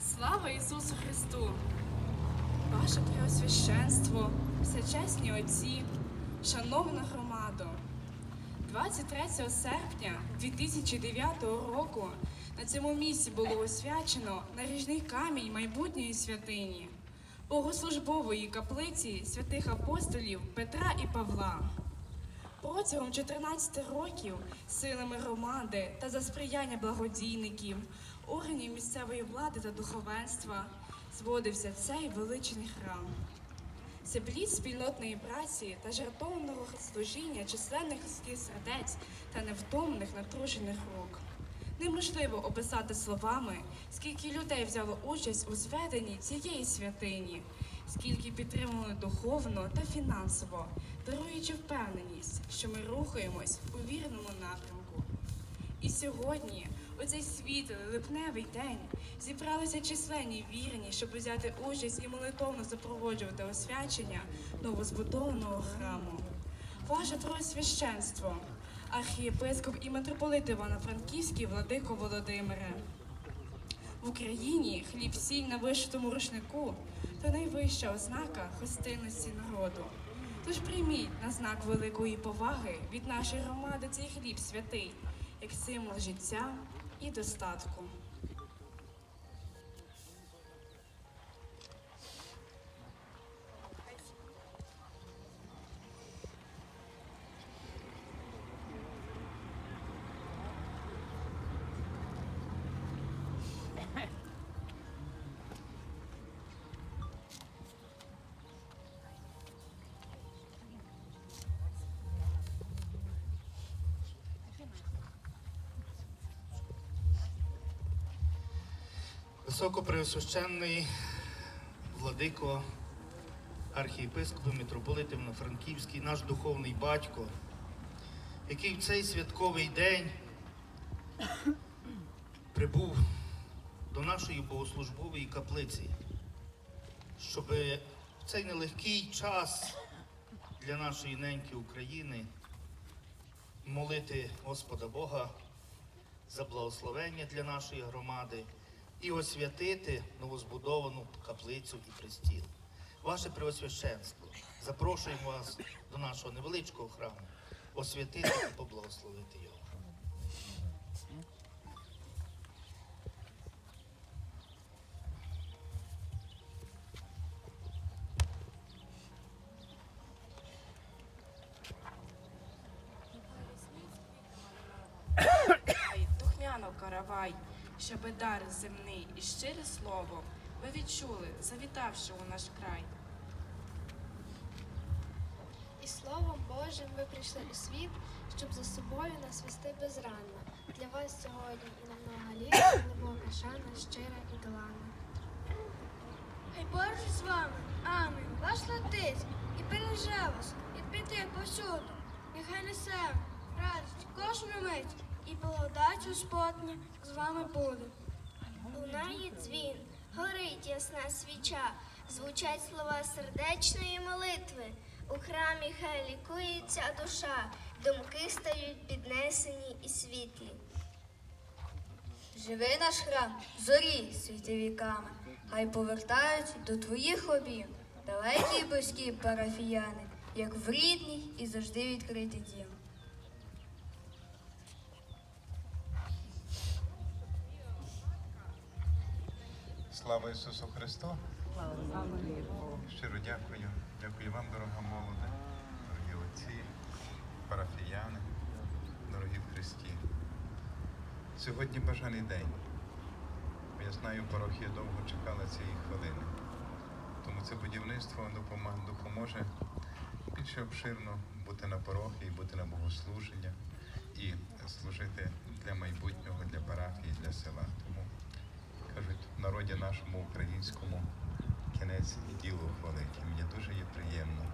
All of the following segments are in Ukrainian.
Слава Ісусу Христу! Ваше Преосвященство, всечесні отці, шановна громадо, 23 серпня 2009 року на цьому місці було освячено наріжний камінь майбутньої святині богослужбової каплиці святих апостолів Петра і Павла. Протягом 14 років силами громади та за сприяння благодійників, органів місцевої влади та духовенства зводився цей величний храм. Це плід спільнотної праці та жертовного служіння численних людських сердець та невтомних натружених рук. Неможливо описати словами, скільки людей взяло участь у зведенні цієї святині, скільки підтримали духовно та фінансово, даруючи впевненість, що ми рухаємось у вірному напрямку. І сьогодні, у цей світлий липневий день, зібралися численні вірні, щоб взяти участь і молитовно запроводжувати освячення новозбудованого храму. Ваше Преосвященство, архієпископ і митрополит Івано-Франківський Владико Володимире. В Україні хліб сіль на вишитому рушнику то найвища ознака гостинності народу. Тож прийміть на знак великої поваги від нашої громади цей хліб святий, як символ життя і достатку. Високопреосвященний владико, архієпископ, митрополит Івано-Франківський, наш духовний батько, який в цей святковий день прибув до нашої богослужбової каплиці, щоб в цей нелегкий час для нашої неньки України молити Господа Бога за благословення для нашої громади і освятити новозбудовану каплицю і престіл. Ваше Преосвященство, запрошуємо вас до нашого невеличкого храму освятити і поблагословити його. Ай, Духняно каравай, щоби дар земний і щире слово ви відчули, завітавши у наш край. І Словом Божим ви прийшли у світ, щоб за собою нас вести безранно. Для вас сьогодні і на много літ глибока шана, щира і долана. Хай Боже з вами, амінь, ваш летить і береже вас від біди повсюду. Нехай несе радість кожну мить і благодать Господня з вами буде. Лунає дзвін, горить ясна свіча, звучать слова сердечної молитви. У храмі хай лікується душа, думки стають піднесені і світлі. Живи наш храм, зорі світи віками, хай повертають до твоїх обів далекі близькі парафіяни, як в рідний і завжди відкритий дім. Слава Ісусу Христу! Щиро дякую. Дякую вам, дорога молоде, дорогі отці, парафіяни, дорогі в Христі. Сьогодні бажаний день. Я знаю, парохія довго чекала цієї хвилини. Тому це будівництво допоможе більше обширно бути на порохі бути на богослуження і служити для майбутнього, для парафії, для села. Народі нашому українському кінець і діло велике. Мені дуже є приємно,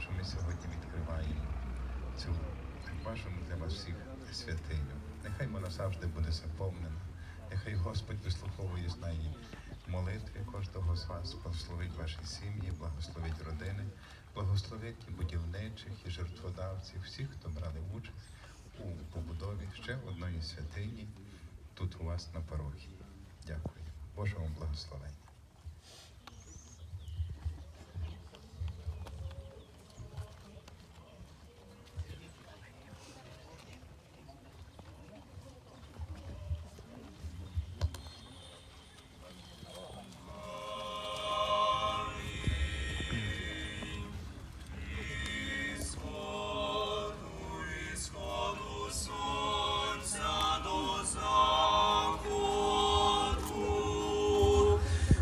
що ми сьогодні відкриваємо цю бажану для вас всіх святиню. Нехай вона завжди буде заповнена. Нехай Господь вислуховує знає молитви кожного з вас, благословить ваші сім'ї, благословить родини, благословить і будівничих, і жертводавців, всіх, хто брали участь у побудові ще одної святині тут у вас на порохі. Дякую. Боже вам благословення.